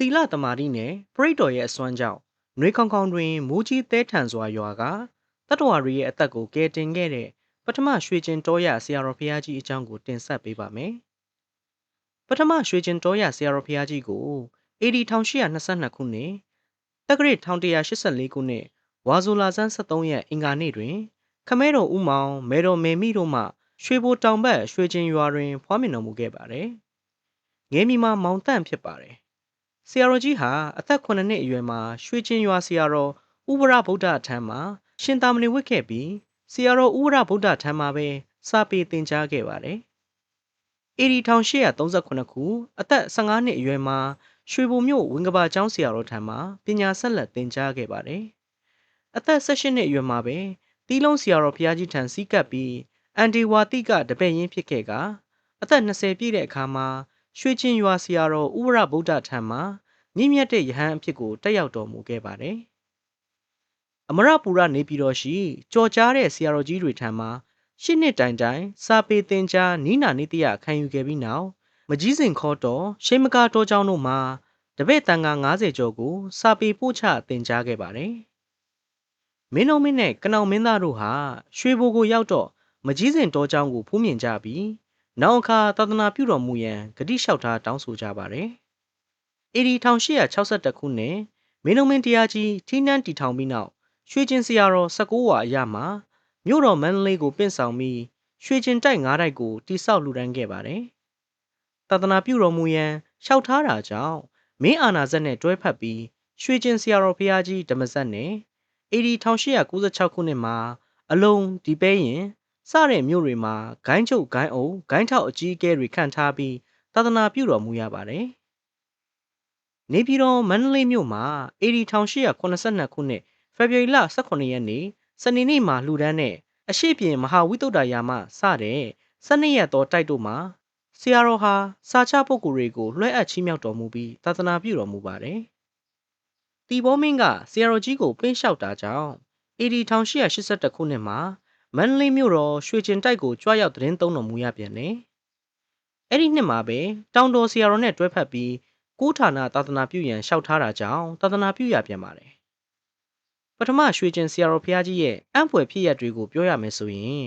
တီလတမာတိနဲ့ပရိတ်တော်ရဲ့အစွမ်းကြောင့်နှွေခေါင်ခေါင်တွင်မိုးကြီးသဲထန်စွာရွာကတတ္တဝါတွေရဲ့အသက်ကိုကယ်တင်ခဲ့တဲ့ပထမရွှေကျင်တော်ရဆရာတော်ဘုရားကြီးအကြောင်းကိုတင်ဆက်ပေးပါမယ်။ပထမရွှေကျင်တော်ရဆရာတော်ဘုရားကြီးကို AD 1822ခုနှစ်တက္ကရာ1184ခုနှစ်ဝါဇိုလာဆန်း73ရက်အင်္ဂါနေ့တွင် ခမဲတော်ဦးမောင်မဲတော်မေမိတို့မှရွှေဘိုတောင်ဘက်ရွှေကျင်ရွာတွင်ဖွားမြင်တော်မူခဲ့ပါတယ်။ငယ်မီမှာမောင်တန့်ဖြစ်ပါတယ်။ ဆရာတော်ကြီးဟာအသက်9နှစ်အရွယ်မှာရွှေကျင်ရွာဆရာတော်ဥပရဗုဒ္ဓထံမှာရှင်သာမဏေဝတ်ခဲ့ပြီးဆရာတော်ဥပရဗုဒ္ဓထံမှာပဲစာပေသင်ကြားခဲ့ပါတယ်။ AD 1839ခုအသက်15နှစ်အရွယ်မှာရွှေဘိုမြို့ဝင်းကဘာကျောင်းဆရာတော်ထံမှာပညာဆက်လက်သင်ကြားခဲ့ပါတယ်။အသက်18နှစ်အရွယ်မှာပဲတီးလုံးဆရာတော်ဘုရားကြီးထံစီးကပ်ပြီးအန်ဒီဝါတိကတပည့်ရင်းဖြစ်ခဲ့ကအသက်20ပြည့်တဲ့အခါမှာ ရွှေချင်းရွာဆရာတော်ဥဝရဗုဒ္ဓထံမှာမြင့်မြတ်တဲ့ယဟန်အဖြစ်ကိုတက်ရောက်တော်မူခဲ့ပါတယ်။အမရပူရနေပြည်တော်ရှိကြော်ကြားတဲ့ဆရာတော်ကြီးတွေထံမှာရှစ်နှစ်တိုင်တိုင်စာပေသင်ကြားနိနာနိတယခံယူခဲ့ပြီးနောက်မကြီးစင်ခေါ်တော်ရှိမကာတော်ကျောင်းတို့မှာတပည့်တန်ခါ90ကျော်ကိုစာပေပို့ချသင်ကြားခဲ့ပါတယ်။မင်းတို့မင်းနဲ့ကနောင်မင်းသားတို့ဟာရွှေဘိုကိုရောက်တော့မကြီးစင်တော်ကျောင်းကိုဖူးမြင်ကြပြီး နောက်အခါသာသနာပြုတော်မူရန်ဂတိလျှောက်ထားတောင်းဆိုကြပါတယ်။ AD 1862ခုနှစ်မင်းတို့မင်းတရားကြီးထီးနှန်းတီထောင်ပြီးနောက်ရွှေကျင်စရာတော်16ဝါအရမှာမြို့တော်မန္တလေးကိုပင့်ဆောင်ပြီးရွှေကျင်တိုက်9တိုက်ကိုတိဆောက်လှူဒန်းခဲ့ပါတယ်။သာသနာပြုတော်မူရန်လျှောက်ထားတာကြောင့်မင်းအာနာဇက်နဲ့တွဲဖက်ပြီးရွှေကျင်ဆရာတော်ဘုရားကြီးဓမ္မဇက်နဲ့ AD 1896ခုနှစ်မှာအလုံးဒီပဲရင် စတဲ့မြို့တွေမှာဂိုင်းချုပ်ဂိုင်းအုပ်ဂိုင်းထောက်အကြီးအကဲတွေခန့်ထားပြီးသာသနာပြုတော်မူရပါတယ်။နေပြည်တော်မန္တလေးမြို့မှာ AD 1882ခုနှစ်ဖေဖော်ဝါရီလ18ရက်နေ့စနေနေ့မှာလှူဒန်းတဲ့အရှိပြင်မဟာဝိတုဒ္ဓရာမစတဲ့12ရက်သောတိုက်တို့မှာဆရာတော်ဟာစာချပုဂ္ဂိုလ်တွေကိုလွှဲအပ်ချီးမြှောက်တော်မူပြီးသာသနာပြုတော်မူပါတယ်။တီဘောမင်းကဆရာတော်ကြီးကိုပင်းလျှောက်တာကြောင့် AD 1882ခုနှစ်မှာ မန္တလေးမြို့တော်ရွှေကျင်တိုက်ကိုကြွရောက်သတင်းသုံးတော်မူရပြန်တယ်။အဲ့ဒီနှစ်မှာပဲတောင်တော်ဆရာတော်နဲ့တွဲဖက်ပြီးကိုးဌာနသာသနာပြုရန်လျှောက်ထားတာကြောင့်သာသနာပြုရပြန်ပါတယ်။ပထမရွှေကျင်ဆရာတော်ဘုရားကြီးရဲ့အံ့ဖွယ်ဖြစ်ရပ်တွေကိုပြောရမယ်ဆိုရင်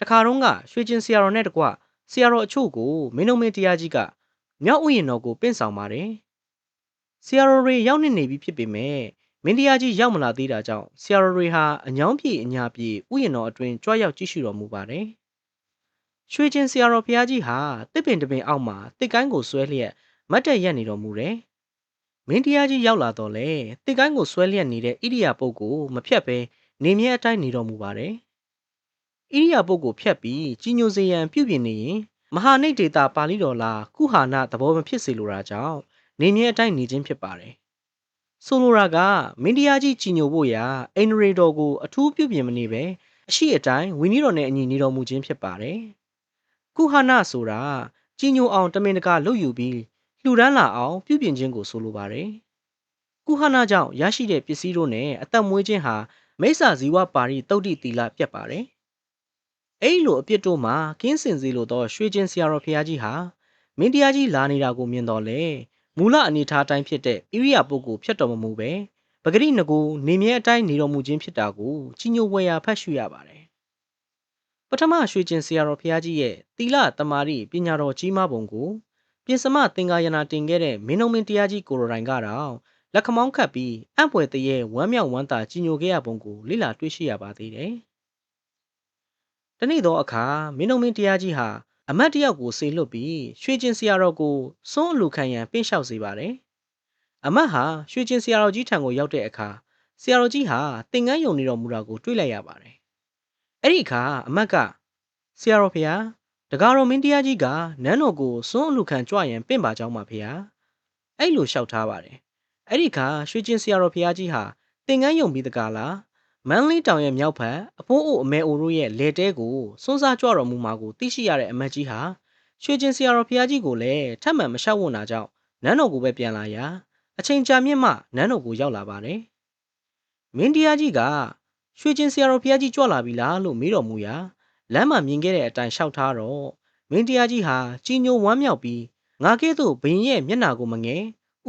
တခါတုန်းကရွှေကျင်ဆရာတော်နဲ့တကွဆရာတော်အချို့ကိုမင်းတို့မင်းတရားကြီးကမြောက်ဥယျာဉ်တော်ကိုပင့်ဆောင်ပါတယ်။ဆရာတော်တွေရောက်နေနေပြီဖြစ်ပေမဲ့ မင်းတရားကြီးရောက်မလာသေးတာကြောင့်ဆရာတော်တွေဟာအညောင်းပြေအညာပြေဥယျာဉ်တော်အတွင်းကြွရောက်ကြည့်ရှုတော်မူပါတယ်။ရွှေကျင်ဆရာတော်ဘုရားကြီးဟာတစ်ပင်တပင်အောက်မှာတစ်ကိုင်းကိုဆွဲလျက်မတ်တက်ရက်နေတော်မူတယ်။မင်းတရားကြီးရောက်လာတော့လေတစ်ကိုင်းကိုဆွဲလျက်နေတဲ့ဣရိယာပုတ်ကိုမဖြတ်ဘဲနေမြဲအတိုင်းနေတော်မူပါတယ်။ဣရိယာပုတ်ကိုဖြတ်ပြီးကြီးညိုစေရန်ပြုပြင်နေရင်မဟာနိတ်ဒေတာပါဠိတော်လားကုဟာနသဘောမဖြစ်စေလိုတာကြောင့်နေမြဲအတိုင်းနေခြင်းဖြစ်ပါတယ်။ ဆိုလိုတာကမင်းတရားကြီးကြီးညိုဖို့ရာအိန္ဒြေတော်ကိုအထူးပြုပြင်မနေပဲအရှိအတိုင်းဝိနည်းတော်နဲ့အညီနေတော်မူခြင်းဖြစ်ပါတယ်။ကုဟာနဆိုတာကြီးညိုအောင်တမင်တကာလုပ်ယူပြီးလှူဒန်းလာအောင်ပြုပြင်ခြင်းကိုဆိုလိုပါတယ်။ကုဟာနကြောင့်ရရှိတဲ့ပစ္စည်းတို့နဲ့အသက်မွေးခြင်းဟာမိစ္ဆာဇီဝပါရီတုတ်တိတီလာပြတ်ပါတယ်။အဲ့လိုအပြစ်တို့မှာကင်းစင်စေလိုသောရွှေကျင်ဆရာတော်ဖရာကြီးဟာမင်းတရားကြီးလာနေတာကိုမြင်တော်လဲ မူလအနေထားတိုင်းဖြစ်တဲ့ဣရိယာပုဂ္ဂိုလ်ဖြစ်တော်မမူပဲပဂရိငကိုနေမြဲအတိုင်းနေတော်မူခြင်းဖြစ်တာကိုကြီးညိုဝယ်ရာဖတ်ရှုရပါတယ်ပထမရွှေကျင်ဆရာတော်ဖရာကြီးရဲ့တီလတမာရီပညာတော်ကြီးမားပုံကိုပြင်စမသင်္ကာယနာတင်ခဲ့တဲ့မင်းတို့မင်းတရားကြီးကိုရိုတိုင်းကတော့လက်ခမောင်းခတ်ပြီးအံ့ဖွယ်တရေဝမ်းမြောက်ဝမ်းသာကြီးညိုခဲ့ရပုံကိုလေ့လာတွေ့ရှိရပါသေးတယ်။တနေ့သောအခါမင်းတို့မင်းတရားကြီးဟာ အမတ်တယောက်ကိုဆေလွတ်ပြီးရွှေကျင်ဆရာတော်ကိုစွန့်အလူခံရန်ပင့်လျှောက်စေပါတယ်။အမတ်ဟာရွှေကျင်ဆရာတော်ကြီးထံကိုရောက်တဲ့အခါဆရာတော်ကြီးဟာသင်္ကန်းယုံနေတော်မူတာကိုတွေ့လိုက်ရပါတယ်။အဲ့ဒီအခါအမတ်ကဆရာတော်ဖေဟာတကားတော်မင်းတရားကြီးကနန်းတော်ကိုစွန့်အလူခံကြွရန်ပင့်ပါကြောင်းပါဖေဟာ။အဲ့လိုလျှောက်ထားပါတယ်။အဲ့ဒီအခါရွှေကျင်ဆရာတော်ဖေဟာကြီးဟာသင်္ကန်းယုံပြီးတကားလား မန်းလေးတောင်ရဲ့မြောက်ဖက်အဖိုးအိုအမဲအိုတို့ရဲ့လေတဲကိုစွန်းစားကြွတော်မူမှာကိုသိရှိရတဲ့အမတ်ကြီးဟာရွှေကျင်ဆရာတော်ဘုရားကြီးကိုလည်းထပ်မံမလျှောက်ဝန်းတာကြောင့်နန်းတော်ကိုပဲပြန်လာရာအချိန်ကြာမြင့်မှနန်းတော်ကိုရောက်လာပါတယ်။မင်းတရားကြီးကရွှေကျင်ဆရာတော်ဘုရားကြီးကြွလာပြီလားလို့မေးတော်မူရာလမ်းမှာမြင်ခဲ့တဲ့အတိုင်းလျှောက်ထားတော့မင်းတရားကြီးဟာကြီးညိုဝမ်းမြောက်ပြီးငါကဲ့သို့ဘရင်ရဲ့မျက်နာကိုမငယ်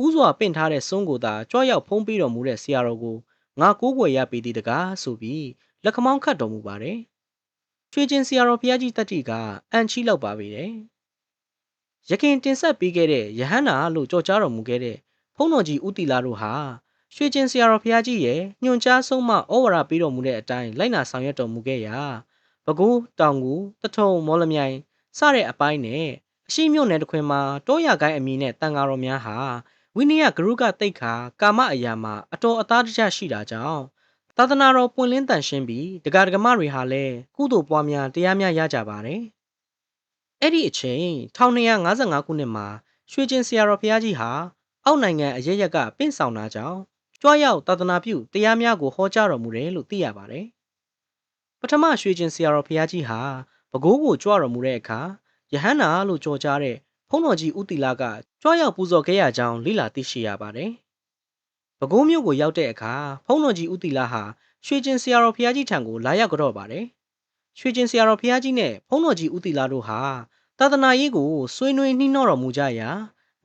ဥစွာပင့်ထားတဲ့ဆုံးကိုသာကြွရောက်ဖုံးပေးတော်မူတဲ့ဆရာတော်ကို ငါကိုးကွယ်ရပေသည်တကားဆိုပြီးလက်ခမောင်းခတ်တော်မူပါတယ်။ချွေချင်းဆရာတော်ဘုရားကြီးတတိကအန်ချီလောက်ပါပေတယ်။ရခင်တင်ဆက်ပေးခဲ့တဲ့ယဟန္တာလို့ကြော်ကြားတော်မူခဲ့တဲ့ဖုံးတော်ကြီးဦးတီလာတို့ဟာရွှေချင်းဆရာတော်ဘုရားကြီးရဲ့ညွန်ကြားဆုံးမဩဝါဒပေးတော်မူတဲ့အတိုင်းလိုက်နာဆောင်ရွက်တော်မူခဲ့ရာပဲခူးတောင်ကူတထုံမော်လမြိုင်စတဲ့အပိုင်းနဲ့အရှိမြို့နယ်တစ်ခွင်မှာတောရကိုင်းအမည်နဲ့တန်ဃာတော်များဟာ ဝိနည်းကဂရုကတိတ်ခါကာမအရာမှာအတော်အသားတကျရှိတာကြောင့်သာသနာတော်ပွင့်လင်းတန်ရှင်းပြီးဒကာဒကမတွေဟာလည်းကုသိုလ်ပွားများတရားများရကြပါတယ်။အဲ့ဒီအချိန်1255ခုနှစ်မှာရွှေကျင်ဆရာတော်ဘုရားကြီးဟာအောက်နိုင်ငံအရရက်ကပင့်ဆောင်တာကြောင့်ကြွားရောက်သာသနာပြုတရားများကိုဟောကြားတော်မူတယ်လို့သိရပါတယ်။ပထမရွှေကျင်ဆရာတော်ဘုရားကြီးဟာပဲခူးကိုကြွတော်မူတဲ့အခါယဟန္တာလို့ကြော်ကြားတဲ့ ဖုံးတော်ကြီးဦးတီလာကကြွားရောက်ပူဇော်ခဲ့ရကြောင်းလိလာသိရှိရပါတယ်။ပဲခူးမြို့ကိုရောက်တဲ့အခါဖုံးတော်ကြီးဦးတီလာဟာရွှေကျင်ဆရာတော်ဘုရားကြီးထံကိုလာရောက်ကြတော့ပါတယ်။ရွှေကျင်ဆရာတော်ဘုရားကြီးနဲ့ဖုံးတော်ကြီးဦးတီလာတို့ဟာသာသနာရေးကိုဆွေးနွေးနှီးနှောတော်မူကြရာ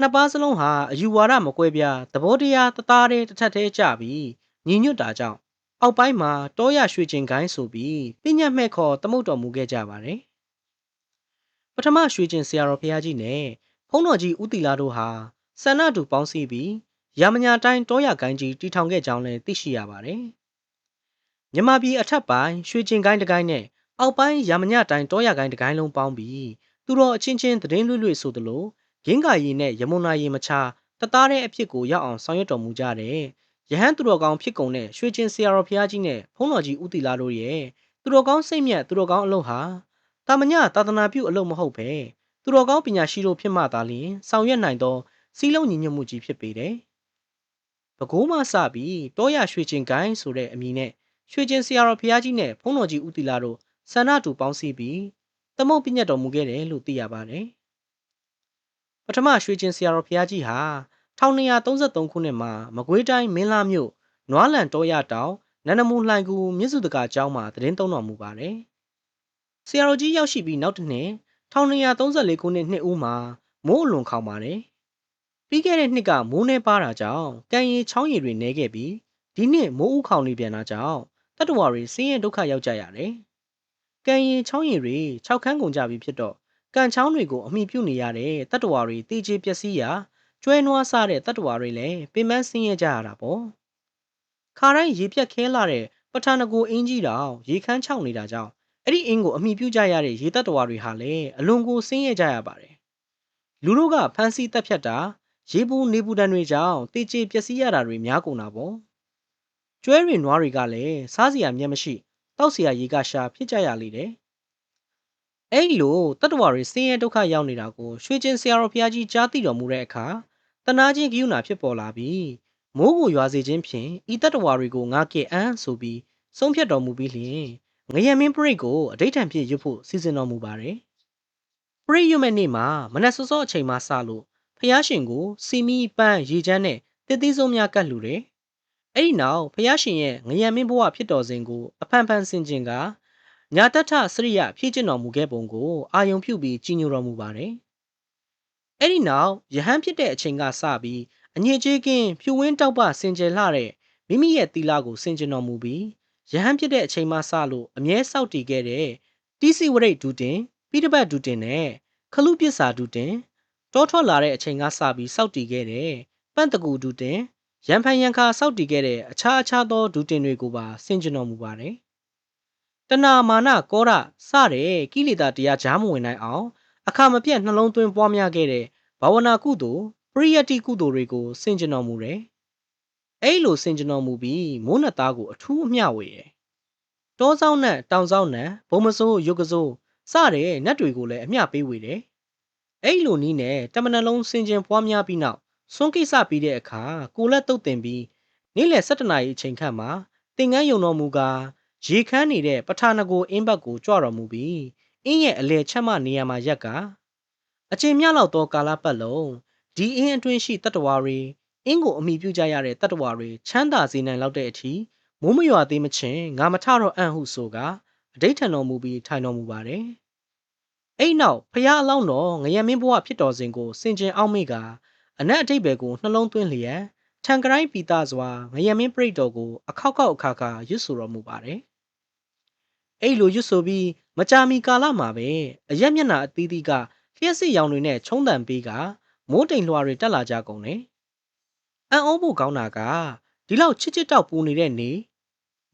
နှစ်ပါးစလုံးဟာအယူဝါဒမကွဲပြားသဘောတရားတသားတည်းတစ်ထပ်တည်းကြပြီးညီညွတ်တာကြောင့်အောက်ပိုင်းမှာတောရရွှေကျင်ကိုင်းဆိုပြီးပြညတ်မဲ့ခေါ်တမုတ်တော်မူခဲ့ကြပါတယ်။ ပထမရွှေကျင်ဆရာတော်ဘုရားကြီးနဲ့ဖုံးတော်ကြီးဦးတီလာတို့ဟာဆန္ဒတူပေါင်းစည်းပြီးရာမညာတိုင်းတောရကိုင်းကြီးတီထောင်ခဲ့ကြောင်းလည်းသိရှိရပါတယ်။မြမပြည်အထက်ပိုင်းရွှေကျင်ကိုင်းတကိုင်းနဲ့အောက်ပိုင်းရာမညတိုင်းတောရကိုင်းတကိုင်းလုံးပေါင်းပြီးသူတော်အချင်းချင်းသတင်းလွှတ်လွှတ်ဆိုသလိုဂင်းကာရီနဲ့ယမုန်နာရီမချတသားတဲ့အဖြစ်ကိုရောက်အောင်ဆောင်ရွက်တော်မူကြတဲ့ယဟန်သူတော်ကောင်းဖြစ်ကုန်တဲ့ရွှေချင်းဆရာတော်ဘုရားကြီးနဲ့ဖုံးတော်ကြီးဦးတီလာတို့ရဲ့သူတော်ကောင်းစိတ်မြတ်သူတော်ကောင်းအလုပ်ဟာ တာမညသာသနာပြုအလုပ်မဟုတ်ပဲသူတော်ကောင်းပညာရှိတို့ဖြစ်မှသာလျှင်ဆောင်ရွက်နိုင်သောစီးလုံးညီညွတ်မှုကြီးဖြစ်ပေတယ်။ပဲခူးမှစပြီးတောရရွှေချင်းကိုင်းဆိုတဲ့အမည်နဲ့ရွှေချင်းဆရာတော်ဘုရားကြီးနဲ့ဖုံးတော်ကြီးဦးတီလာတို့ဆန္ဒတူပေါင်းစည်းပြီးသမုတ်ပြညတ်တော်မူခဲ့တယ်လို့သိရပါတယ်။ပထမရွှေကျင်ဆရာတော်ဘုရားကြီးဟာ1233ခုနှစ်မှာမကွေးတိုင်းမင်းလာမြို့နွားလန်တောရတောင်နန္ဒမူလှိုင်ကူမြစ်စုတကာကျောင်းမှာတရင်သုံးတော်မူပါတယ်။ ဆရာတော်ကြီးရောက်ရှိပြီးနောက်တစ်နှစ်1234ခုနှစ်နှစ်ဦးမှာမိုးအလွန်ခေါင်ပါတယ်။ပြီးခဲ့တဲ့နှစ်ကမိုးနှဲပါတာကြောင့်ကံရီချောင်းရည်တွေနှဲခဲ့ပြီးဒီနှစ်မိုးဥခေါင်နေပြန်တာကြောင့်တတ္တဝါတွေဆင်းရဲဒုက္ခရောက်ကြရတယ်။ကံရီချောင်းရည်တွေ၆ခန်းကုန်ကြပြီဖြစ်တော့ကံချောင်းတွေကိုအမိပြုနေရတဲ့တတ္တဝါတွေတေချေပျက်စီးရာကျွဲနွားစားတဲ့တတ္တဝါတွေလည်းပင်ပန်းဆင်းရဲကြရတာပေါ့ခါတိုင်းရေပြက်ခဲလာတဲ့ပထနာကိုအင်းကြီးတောင်ရေခမ်းချောင်းနေတာကြောင့် အဲ့ဒီအင်းကိုအမိပြုကြရတဲ့ရေတတ္တဝါတွေဟာလည်းအလွန်ကိုဆင်းရဲကြရပါတယ်လူတို့ကဖမ်းဆီးတပ်ဖြတ်တာရေပူနေပူတန်တွေကြောင့်တေချေပျက်စီးရတာတွေများကုန်တာပေါ့ကျွဲတွေနွားတွေကလည်းစားစရာမျက်မရှိတောက်စရာရေကရှာဖြစ်ကြရလေတယ်အဲ့လိုတတ္တဝါတွေဆင်းရဲဒုက္ခရောက်နေတာကိုရွှေကျင်ဆရာတော်ဘုရားကြီးကြားသိတော်မူတဲ့အခါတနာချင်းကိယူနာဖြစ်ပေါ်လာပြီးမိုးကိုရွာစေခြင်းဖြင့်ဤတတ္တဝါတွေကိုငါကဲအံ့ဆိုပြီးဆုံးဖြတ်တော်မူပြီးလျှင် ငရမင်းပရိတ်ကိုအဋိဌံဖြင့်ရွတ်ဖို့စီစဉ်တော်မူပါတယ်ပရိတ်ရွတ်မဲ့နေ့မှာမနက်စောစောအချိန်မှစလို့ဖះရှင်ကိုစီမီပန်းရေချမ်းနဲ့တစ်သီးစုံများကတ်လှူတယ်အဲ့ဒီနောက်ဖះရှင်ရဲ့ငရမင်းဘဝဖြစ်တော်စဉ်ကိုအဖန်ဖန်ဆင်ခြင်ကညာတထစရိယဖြည့်ကျင့်တော်မူခဲ့ပုံကိုအာယုံပြုပြီးကြီးညိုတော်မူပါတယ်။အဲ့ဒီနောက်ယဟန်ဖြစ်တဲ့အချိန်ကစပြီးအညစ်အကြေးကင်းဖြူဝင်းတောက်ပစင်ကြယ်လှတဲ့မိမိရဲ့သီလကိုစင်ကြင်တော်မူပြီး ယဟန်ဖြစ်တဲ့အချိန်မှစလို့အမြဲစောင့်တည်ခဲ့တဲ့တိစီဝရိတ်ဒုတင်ပိဋပတ်ဒုတင်နဲ့ခလုပစ္စာဒုတင်တောထွက်လာတဲ့အချိန်ကစပြီးစောင့်တည်ခဲ့တဲ့ပန့်တကူဒုတင်ရန်ဖန်ရန်ခါစောင့်တည်ခဲ့တဲ့အခြားအခြားသောဒုတင်တွေကိုပါဆင်ကျင်တော်မူပါတယ်တဏမာနကောရစတဲ့ကိလေသာတရားကြားမဝင်နိုင်အောင်အခါမပြတ်နှလုံးသွင်းပွားများခဲ့တဲ့ဘာဝနာကုသိုလ်ပရိယတ္တိကုသိုလ်တွေကိုဆင်ကျင်တော်မူတယ်။ အဲ့လိုဆင်ကျင်တော်မူပြီးမိုးနှသားကိုအထူးအမျှဝေတယ်။တောဆောင်နဲ့တောင်ဆောင်နဲ့ဘုံမစိုးရုပ်ကစိုးစတဲ့နတ်တွေကိုလည်းအမျှပေးဝေတယ်။အဲ့လိုနီးနဲ့တမန်လုံးဆင်ကျင်ပွားများပြီးနောက်ဆွန်းကိစ္စပြီးတဲ့အခါကိုလက်တုတ်တင်ပြီးနေ့လယ်7နာရီအချိန်ခန့်မှာသင်္ကန်းယုံတော်မူကားရေခမ်းနေတဲ့ပထာနကိုအင်းဘက်ကိုကြွတော်မူပြီးအင်းရဲ့အလဲချက်မနေရာမှာရက်ကအချိန်မြလောက်သောကာလပတ်လုံးဒီအင်းအတွင်းရှိတတ္တဝါတွေ အင်းကိုအမိပြုကြရတဲ့တတ္တဝါတွေချမ်းသာစေနိုင်လောက်တဲ့အထိမိုးမရွာသေးမချင်းငါမထတော့အံ့ဟုဆိုကအဋိဌံတော်မူပြီးထိုင်တော်မူပါတယ်။အဲ့နောက်ဖះအလောင်းတော်ငရမင်းဘဝဖြစ်တော်စဉ်ကိုစင်ကြင်အောင်မေကအနက်အတိတ်ဘယ်ကိုနှလုံးသွင်းလျက်ထံကရိုင်းပီတာစွာငရမင်းပရိတ်တော်ကိုအခောက်ခောက်အခါခါရွတ်ဆိုတော်မူပါတယ်။အဲ့လိုရွတ်ဆိုပြီးမကြာမီကာလမှာပဲအရက်မျက်နှာအသီးသီးကလျှက်စစ်ရောင်တွေနဲ့ချုံတံပေးကမိုးတိမ်လွှာတွေတက်လာကြကုန်တယ်။ အံ့ဩဖို့ကောင်းတာကဒီလောက်ချစ်ချစ်တောက်ပူနေတဲ့နေ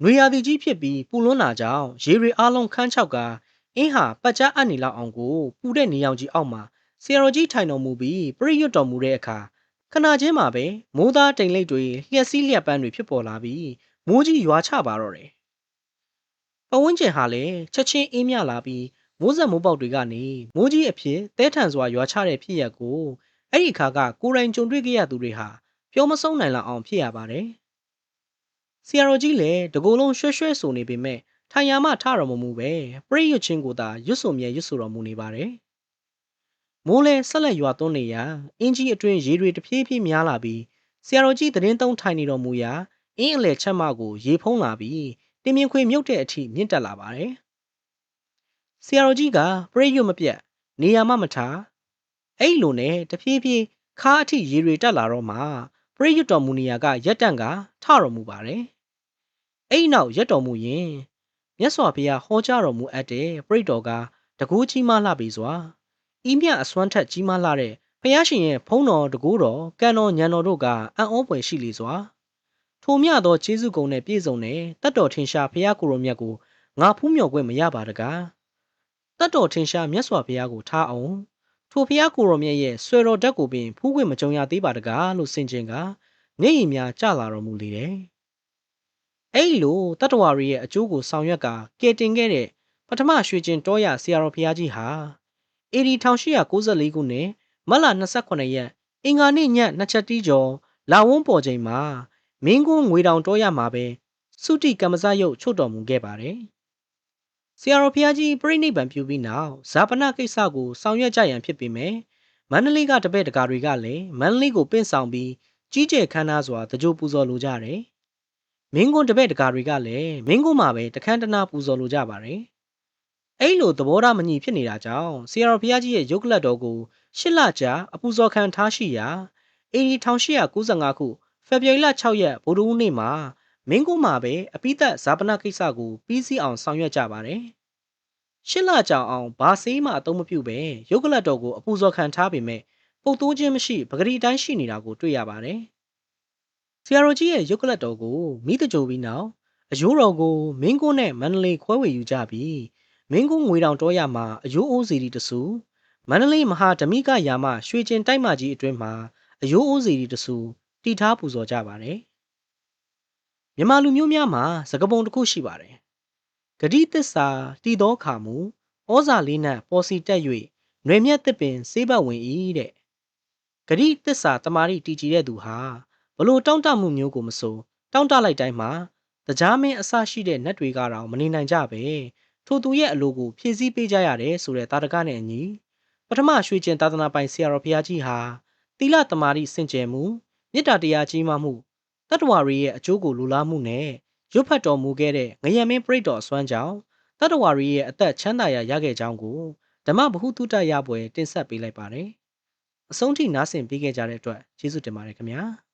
နွေရာသီကြီးဖြစ်ပြီးပူလွန်းလာကြောင်းရေတွေအလုံးခန်းချောက်ကအင်းဟာပတ်ကြားအပ်နေလောက်အောင်ကိုပူတဲ့နေရောင်ကြီးအောက်မှာဆရာတော်ကြီးထိုင်တော်မူပြီးပြရိရွတ်တော်မူတဲ့အခါခဏချင်းမှာပဲမိုးသားတိမ်လိပ်တွေလျှက်စီးလျက်ပန်းတွေဖြစ်ပေါ်လာပြီးမိုးကြီးရွာချပါတော့တယ်။ပဝန်းကျင်ဟာလည်းချက်ချင်းအေးမြလာပြီးမိုးဆက်မိုးပေါက်တွေကနေမိုးကြီးအဖြစ်တဲထန်စွာရွာချတဲ့ဖြစ်ရပ်ကိုအဲ့ဒီအခါကကိုယ်တိုင်ကြုံတွေ့ခဲ့ရသူတွေဟာ ပြောမဆုံးနိုင်လောက်အောင်ဖြစ်ရပါတယ်။ဆရာတော်ကြီးလည်းတကူလုံးရွှဲရွှဲဆိုနေပေမဲ့ထိုင်ယာမှထတော်မမူပဲပြိရွတ်ချင်းကိုသာရွတ်ဆိုမြဲရွတ်ဆိုတော်မူနေပါတယ်။မိုးလဲဆက်လက်ရွာသွန်းနေရာအင်းကြီးအတွင်ရေတွေတဖြည်းဖြည်းများလာပြီးဆရာတော်ကြီးသတင်းသုံးထိုင်နေတော်မူရာအင်းအလဲချက်မကိုရေဖုံးလာပြီးတင်မြင်ခွေမြုပ်တဲ့အထိမြင့်တက်လာပါတယ်။ဆရာတော်ကြီးကပြိရွတ်မပြတ်နေရာမှမထားအဲ့လိုနဲ့တဖြည်းဖြည်းခါအထိရေတွေတက်လာတော့မှပ ရိယတ်တော်မူနေရာကရက်တန့်ကထတော်မူပါတယ်။အဲ့နောက်ရက်တော်မူရင်မြတ်စွာဘုရားဟောကြားတော်မူအပ်တဲ့ပရိတော်ကတကူးကြီးမားလှပြီစွာ။ဤမြအစွမ်းထက်ကြီးမားလှတဲ့ဘုရားရှင်ရဲ့ဖုံးတော်တကူးတော်ကံတော်ညံတော်တို့ကအံ့ဩဖွယ်ရှိလေစွာ။ထိုမြသောကျေးဇူးကုံနဲ့ပြည့်စုံတဲ့တတ်တော်ထင်ရှားဘုရားကိုယ်တော်မြတ်ကိုငါဖူးမြော်ခွင့်မရပါတကား။တတ်တော်ထင်ရှားမြတ်စွာဘုရားကိုထားအောင် ထိုဖျားကိုရောမြတ်ရဲ့ဆွေတော်ဓာတ်ကိုပင်ဖူးခွင့်မကြုံရသေးပါတကားလို့ဆင်ခြင်ကမျက်ရည်များကျလာတော်မူလေတယ်။အဲ့လိုတတ္တဝါတွေရဲ့အကျိုးကိုဆောင်ရွက်ကကယ်တင်ခဲ့တဲ့ပထမရွှေကျင်တောရဆရာတော်ဘုရားကြီးဟာအေဒီ1894ခုနှစ်မတ်လ28ရက်အင်္ဂါနေ့ညနှစ်ချက်တီးကျော်လာဝန်းပေါ်ချိန်မှာမင်းကွန်းငွေတောင်တောရမှာပဲစုတိကမ္မဇရုပ်ချုပ်တော်မူခဲ့ပါတယ်။ ဆရာတော်ဘုရားကြီးပြိဋိဘံပြုပြီးနောက်ဇာပနကိစ္စကိုဆောင်ရွက်ကြရန်ဖြစ်ပေမဲ့မန္တလေးကတပည့်တကာတွေကလည်းမန္တလေးကိုပင့်ဆောင်ပြီးကြီးကျယ်ခမ်းနားစွာတကြိုပူဇော်လိုကြတယ်။မင်းကွန်းတပည့်တကာတွေကလည်းမင်းကွန်းမှာပဲတခမ်းတနာပူဇော်လိုကြပါတယ်။အဲ့လိုသဘောထားမညီဖြစ်နေတာကြောင့်ဆရာတော်ဘုရားကြီးရဲ့ရုပ်ကလတ်တော်ကိုရှစ်လကြာအပူဇော်ခံထားရှိရာအေဒီ1895ခုဖေဖော်ဝါရီလ6ရက်ဗုဒ္ဓဟူးနေ့မှာ မင်းကုန်းမှာပဲအပိသက်ဇာပနကိစ္စကိုပြီးစီးအောင်ဆောင်ရွက်ကြပါတယ်။ရှစ်လကြောင်အောင်ဘာစေးမှအသုံးမပြုပဲရုပ်ကလတ်တော်ကိုအပူဇော်ခံထားပေမဲ့ပုတ်တိုးခြင်းမရှိပဂရီတိုင်းရှိနေတာကိုတွေ့ရပါတယ်။ဆရာတော်ကြီးရဲ့ရုပ်ကလတ်တော်ကိုမိတကြိုပြီးနောက်အယိုးတော်ကိုမင်းကုန်းနဲ့မန္တလေးခွဲဝေယူကြပြီးမင်းကုန်းငွေတောင်တော်ရမှာအယိုးအိုးစီတီတဆူမန္တလေးမဟာဓမိကယာမရွှေကျင်တိုက်မကြီးအတွင်းမှာအယိုးအိုးစီတီတဆူတည်ထားပူဇော်ကြပါတယ်။ မြန်မာလူမျိုးများမှာစကားပုံတစ်ခုရှိပါတယ်။ဂတိသစ္စာတည်သောခါမူဩဇာလေးနံပေါ်စီတက်၍ຫນွေမြတ်တစ်ပင်စေးပတ်ဝင်၏တဲ့။ဂတိသစ္စာတမာရီတည်ကြည်တဲ့သူဟာဘလို့တောင့်တမှုမျိုးကိုမဆိုတောင့်တလိုက်တိုင်းမှာတရားမင်းအစရှိတဲ့နတ်တွေကတော့မနေနိုင်ကြပဲထိုသူရဲ့အလိုကိုဖြည့်ဆည်းပေးကြရတယ်ဆိုတဲ့တာတကနဲ့အညီပထမရွှေကျင်သာသနာပိုင်ဆရာတော်ဘုရားကြီးဟာသီလတမာရီစင်ကြယ်မှုမေတ္တာတရားကြီးမှမှု တတ္တဝါတွေရဲ့အကျိုးကိုလိုလားမှုနဲ့ရွတ်ဖတ်တော်မူခဲ့တဲ့ငရမင်းပရိတ်တော်အစွမ်းကြောင့်တတ္တဝါတွေရဲ့အသက်ချမ်းသာရရခဲ့ကြောင်းကိုဓမ္မဗဟုသုတရပွဲတင်ဆက်ပေးလိုက်ပါတယ်။အဆုံးထိနားဆင်ပေးခဲ့ကြတဲ့အတွက်ကျေးဇူးတင်ပါတယ်ခင်ဗျာ။